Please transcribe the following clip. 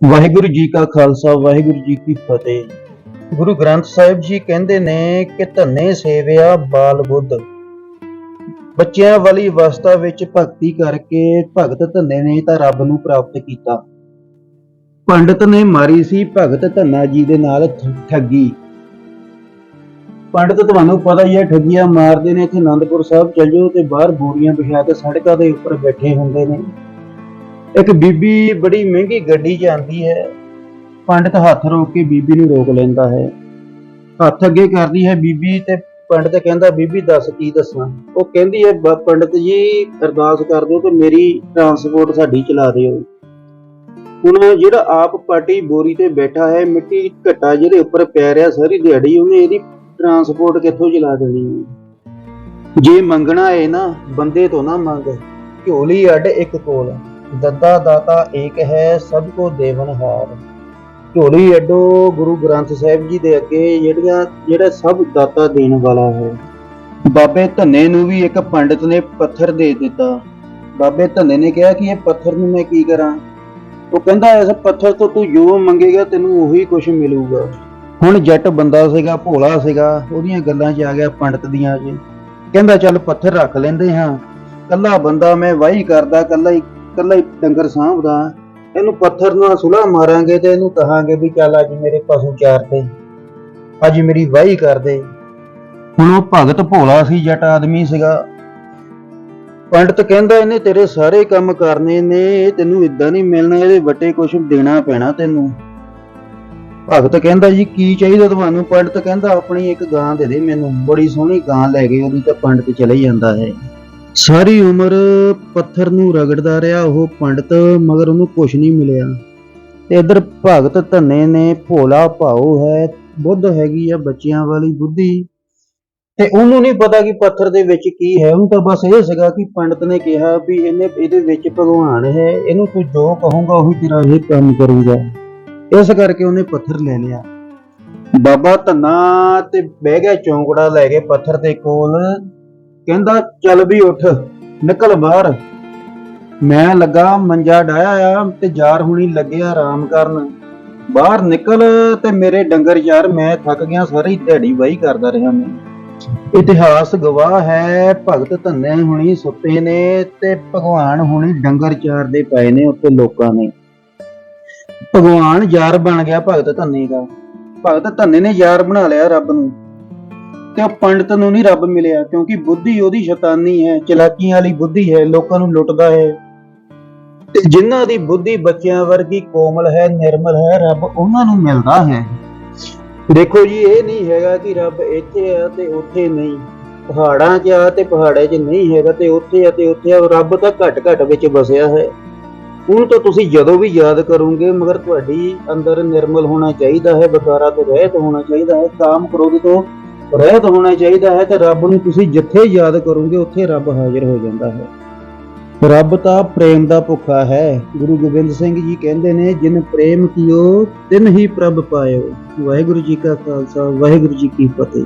ਵਾਹਿਗੁਰੂ ਜੀ ਕਾ ਖਾਲਸਾ, ਵਾਹਿਗੁਰੂ ਜੀ ਕੀ ਫਤਿਹ। ਗੁਰੂ ਗ੍ਰੰਥ ਸਾਹਿਬ ਜੀ ਕਹਿੰਦੇ ਨੇ ਕਿ ਧੰਨੇ ਸੇਵਿਆ ਬਾਲ ਬੁੱਧ। ਬੱਚਿਆਂ ਵਾਲੀ ਅਵਸਥਾ ਵਿੱਚ ਭਗਤੀ ਕਰਕੇ ਭਗਤ ਧੰਨੇ ਨੇ ਤਾਂ ਰੱਬ ਨੂੰ ਪ੍ਰਾਪਤ ਕੀਤਾ। ਪੰਡਤ ਨੇ ਮਾਰੀ ਸੀ ਭਗਤ ਧੰਨਾ ਜੀ ਦੇ ਨਾਲ ਠੱਗੀ। ਪੰਡਤ ਤੁਹਾਨੂੰ ਪਤਾ ਹੀ ਹੈ, ਠੱਗੀਆਂ ਮਾਰਦੇ ਨੇ, ਇੱਥੇ ਆਨੰਦਪੁਰ ਸਾਹਿਬ ਚੱਲ ਜਾਓ ਤੇ ਬਾਹਰ ਬੋਰੀਆਂ ਵਿਛਾ ਕੇ ਸੜਕਾਂ ਦੇ ਉੱਪਰ ਬੈਠੇ ਹੁੰਦੇ ਨੇ। ਇੱਕ ਬੀਬੀ ਬੜੀ ਮਹਿੰਗੀ ਗੱਡੀ 'ਚ ਆਂਦੀ ਹੈ। ਪੰਡਤ ਹੱਥ ਰੋਕ ਕੇ ਬੀਬੀ ਨੂੰ ਰੋਕ ਲੈਂਦਾ ਹੈ। ਹੱਥ ਅੱਗੇ ਕਰਦੀ ਹੈ ਬੀਬੀ ਤੇ ਪੰਡਤ ਕਹਿੰਦਾ, ਬੀਬੀ, ਦੱਸ ਕੀ ਦੱਸਾਂ? ਉਹ ਕਹਿੰਦੀ ਹੈ, "ਬ- ਪੰਡਤ ਜੀ, ਅਰਦਾਸ ਕਰ ਦਿਓ ਤੇ ਮੇਰੀ ਟਰਾਂਸਪੋਰਟ ਸਾਡੀ ਚਲਾ ਦਿਓ। ਹੁਣ ਜਿਹੜਾ ਆਪ ਪਾਟੀ ਬੋਰੀ ਤੇ ਬੈਠਾ ਹੈ, ਮਿੱਟੀ ਘੱਟਾ ਜਿਹਦੇ ਉੱਪਰ ਪੈ ਰਿਹਾ, ਸਾਰੀ ਦਿਹਾੜੀ ਉਹਨੇ ਇਹਦੀ ਟਰਾਂਸਪੋਰਟ ਕਿੱਥੋਂ ਚਲਾ ਦੇਣੀ ਜੇ ਮੰਗਣਾ ਹੈ ਨਾ, ਬੰਦੇ ਤੋਂ ਨਾ ਮੰਗ। ਝੋਲੀ ਅੱਡ ਇੱਕ ਕੋਲ। ਦੱਦਾ ਦਾਤਾ ਏਕ ਹੈ ਸਭ ਕੋ ਦੇਵਨ ਹਾਰ। ਝੋਲੀ ਅੱਡੋ ਗੁਰੂ ਗ੍ਰੰਥ ਸਾਹਿਬ ਜੀ ਦੇ ਅੱਗੇ ਜਿਹੜੀਆਂ ਜਿਹੜਾ ਸਭ ਦਾਤਾ ਦੇਣ ਵਾਲਾ ਹੈ। ਬਾਬੇ ਧੰਨੇ ਨੂੰ ਵੀ ਇੱਕ ਪੰਡਿਤ ਨੇ ਪੱਥਰ ਦੇ ਦਿੱਤਾ। ਬਾਬੇ ਧੰਨੇ ਨੇ ਕਿਹਾ ਕਿ ਇਹ ਪੱਥਰ ਨੂੰ ਮੈਂ ਕੀ ਕਰਾਂ? ਉਹ ਕਹਿੰਦਾ, ਇਸ ਪੱਥਰ ਤੋਂ ਤੂੰ ਜੋ ਮੰਗੇਗਾ, ਤੈਨੂੰ ਉਹੀ ਕੁਝ ਮਿਲੂਗਾ। ਹੁਣ ਜੱਟ ਬੰਦਾ ਸੀਗਾ, ਭੋਲਾ ਸੀਗਾ, ਉਹਦੀਆਂ ਗੱਲਾਂ 'ਚ ਆ ਗਿਆ ਪੰਡਤ ਦੀਆਂ ਜੀ। ਕਹਿੰਦਾ, ਚੱਲ ਪੱਥਰ ਰੱਖ ਲੈਂਦੇ ਹਾਂ। ਕੱਲਾ ਬੰਦਾ ਮੈਂ ਵਾਹੀ ਕਰਦਾ, ਕੱਲਾ ਹੀ ਇਕੱਲਾ ਹੀ ਡੰਗਰ ਸਾਂਭਦਾ ਇਹਨੂੰ ਪੱਥਰ ਨਾਲ ਸੁਲਾ ਮਾਰਾਂਗੇ ਤੇ ਇਹਨੂੰ ਕਹਾਂਗੇ ਵੀ ਚੱਲ ਅੱਜ ਮੇਰੇ ਪਸ਼ੂ ਚਾਰ ਤੇ, ਅੱਜ ਮੇਰੀ ਵਾਹੀ ਕਰ ਦੇ। ਹੁਣ ਉਹ ਭਗਤ ਭੋਲਾ ਸੀ, ਜੱਟ ਆਦਮੀ ਸੀਗਾ। ਪੰਡਤ ਕਹਿੰਦਾ, ਇਹਨੇ ਤੇਰੇ ਸਾਰੇ ਕੰਮ ਕਰਨੇ ਨੇ ਇਹ ਤੈਨੂੰ ਇਦਾਂ ਨਹੀਂ ਮਿਲਣਾ, ਇਹਦੇ ਵੱਟੇ ਕੁਝ ਦੇਣਾ ਪੈਣਾ ਤੈਨੂੰ। ਭਗਤ ਕਹਿੰਦਾ, ਜੀ, ਕੀ ਚਾਹੀਦਾ ਤੁਹਾਨੂੰ? ਪੰਡਤ ਕਹਿੰਦਾ, ਆਪਣੀ ਇੱਕ ਗਾਂ ਦੇ ਦੇ ਮੈਨੂੰ, ਬੜੀ ਸੋਹਣੀ ਗਾਂ ਲੈ ਗਈ ਉਹਦੀ ਤਾਂ ਪੰਡਤ ਚਲੇ ਜਾਂਦਾ ਹੈ। ਸਾਰੀ ਉਮਰ ਪੱਥਰ ਨੂੰ ਰਗੜਦਾ ਰਿਹਾ ਉਹ ਪੰਡਤ, ਮਗਰ ਉਹਨੂੰ ਕੁਝ ਨਹੀਂ ਮਿਲਿਆ। ਤੇ ਇਧਰ ਭਗਤ ਧੰਨੇ ਨੇ ਭੋਲਾ ਭਾਉ ਹੈ, ਬੁੱਧ ਹੈਗੀ ਆ ਬੱਚਿਆਂ ਵਾਲੀ ਬੁੱਧੀ। ਤੇ ਉਹਨੂੰ ਨਹੀਂ ਪਤਾ ਕਿ ਪੱਥਰ ਦੇ ਵਿੱਚ ਕੀ ਹੈ, ਉਹਨੂੰ ਤਾਂ ਬਸ ਇਹ ਸੀਗਾ ਕਿ ਪੰਡਤ ਨੇ ਕਿਹਾ ਵੀ ਇਹਨੇ, ਇਹਦੇ ਵਿੱਚ ਭਗਵਾਨ ਹੈ, ਇਹਨੂੰ ਤੂੰ ਜੋ ਕਹੂੰਗਾ ਉਹੀ ਤੇਰਾ ਇਹ ਕੰਮ ਕਰੂਗਾ। ਇਸ ਕਰਕੇ ਉਹਨੇ ਪੱਥਰ ਲੈ ਲਿਆ। ਬਾਬਾ ਧੰਨਾ ਤੇ ਬਹਿ ਗਿਆ ਚੌਂਕੜਾ ਲੈ ਕੇ ਪੱਥਰ ਦੇ ਕੋਲ। ਕਹਿੰਦਾ, ਚੱਲ ਵੀ ਉੱਠ, ਨਿਕਲ ਬਾਹਰ। ਮੈਂ ਲੱਗਾ, ਮੰਜਾ ਡਾਇਆ ਆ ਤੇ ਯਾਰ ਹੁਣੀ ਲੱਗਿਆ ਆਰਾਮ ਕਰਨ। ਬਾਹਰ ਨਿਕਲ ਤੇ ਮੇਰੇ ਡੰਗਰ ਯਾਰ, ਮੈਂ ਥੱਕ ਗਿਆ, ਸਾਰੀ ਦਿਹਾੜੀ ਵਾਹੀ ਕਰਦਾ ਰਿਹਾ ਮੈਂ। ਇਤਿਹਾਸ ਗਵਾਹ ਹੈ, ਭਗਤ ਧੰਨੇ ਹੁਣੀ ਸੁੱਤੇ ਨੇ ਤੇ ਭਗਵਾਨ ਹੁਣੀ ਡੰਗਰ ਚਾਰਦੇ ਪਏ ਨੇ ਉੱਤੇ ਲੋਕਾਂ ਨੇ। ਭਗਵਾਨ ਯਾਰ ਬਣ ਗਿਆ ਭਗਤ ਧੰਨੇ ਦਾ। ਭਗਤ ਧੰਨੇ ਨੇ ਯਾਰ ਬਣਾ ਲਿਆ ਰੱਬ ਨੂੰ। ਤੇ ਉਹ ਪੰਡਤ ਨੂੰ ਨਹੀਂ ਰੱਬ ਮਿਲਿਆ? ਕਿਉਂਕਿ ਬੁੱਧੀ ਉਹਦੀ ਸ਼ੈਤਾਨੀ ਹੈ, ਚਲਾਕੀਆਂ ਵਾਲੀ ਬੁੱਧੀ ਹੈ, ਲੋਕਾਂ ਨੂੰ ਲੁੱਟਦਾ ਹੈ। ਤੇ ਜਿਨ੍ਹਾਂ ਦੀ ਬੁੱਧੀ ਬੱਚਿਆਂ ਵਰਗੀ ਕੋਮਲ ਹੈ, ਨਿਰਮਲ ਹੈ, ਰੱਬ ਉਹਨਾਂ ਨੂੰ ਮਿਲਦਾ ਹੈ। ਦੇਖੋ ਜੀ, ਇਹ ਨਹੀਂ ਹੈਗਾ ਕਿ ਰੱਬ ਇੱਥੇ ਆ ਤੇ ਉੱਥੇ ਨਹੀਂ। ਪਹਾੜਾਂ 'ਚ ਆ ਤੇ ਪਹਾੜਾਂ 'ਚ ਨਹੀਂ ਹੈਗਾ ਤੇ ਉੱਥੇ ਆ ਤੇ ਉੱਥੇ ਆ। ਰੱਬ ਤਾਂ ਘੱਟ ਘੱਟ ਵਿੱਚ ਵਸਿਆ ਹੈ। ਉਹਨੂੰ ਤਾਂ ਤੁਸੀਂ ਜਦੋਂ ਵੀ ਯਾਦ ਕਰੋਗੇ, ਮਗਰ ਤੁਹਾਡੀ ਅੰਦਰ ਨਿਰਮਲ ਹੋਣਾ ਚਾਹੀਦਾ ਹੈ, ਵਿਕਾਰਾਂ ਤੋਂ ਰਹਿਤ ਹੋਣਾ ਚਾਹੀਦਾ ਹੈ ਕਾਮ ਕ੍ਰੋਧ ਤੋਂ ਰਹਿਤ ਹੋਣਾ ਚਾਹੀਦਾ ਹੈ ਤੇ ਰੱਬ ਨੂੰ ਤੁਸੀਂ ਜਿੱਥੇ ਯਾਦ ਕਰੋਗੇ ਉੱਥੇ ਰੱਬ ਹਾਜ਼ਰ ਹੋ ਜਾਂਦਾ ਹੈ। ਰੱਬ ਤਾਂ ਪ੍ਰੇਮ ਦਾ ਭੁੱਖਾ ਹੈ। ਗੁਰੂ ਗੋਬਿੰਦ ਸਿੰਘ ਜੀ ਕਹਿੰਦੇ ਨੇ, ਜਿਨ ਪ੍ਰੇਮ ਕੀਓ, ਤਿਨ ਹੀ ਪ੍ਰਭ ਪਾਇਓ। ਵਾਹਿਗੁਰੂ ਜੀ ਕਾ ਖਾਲਸਾ, ਵਾਹਿਗੁਰੂ ਜੀ ਕੀ ਫਤਿਹ।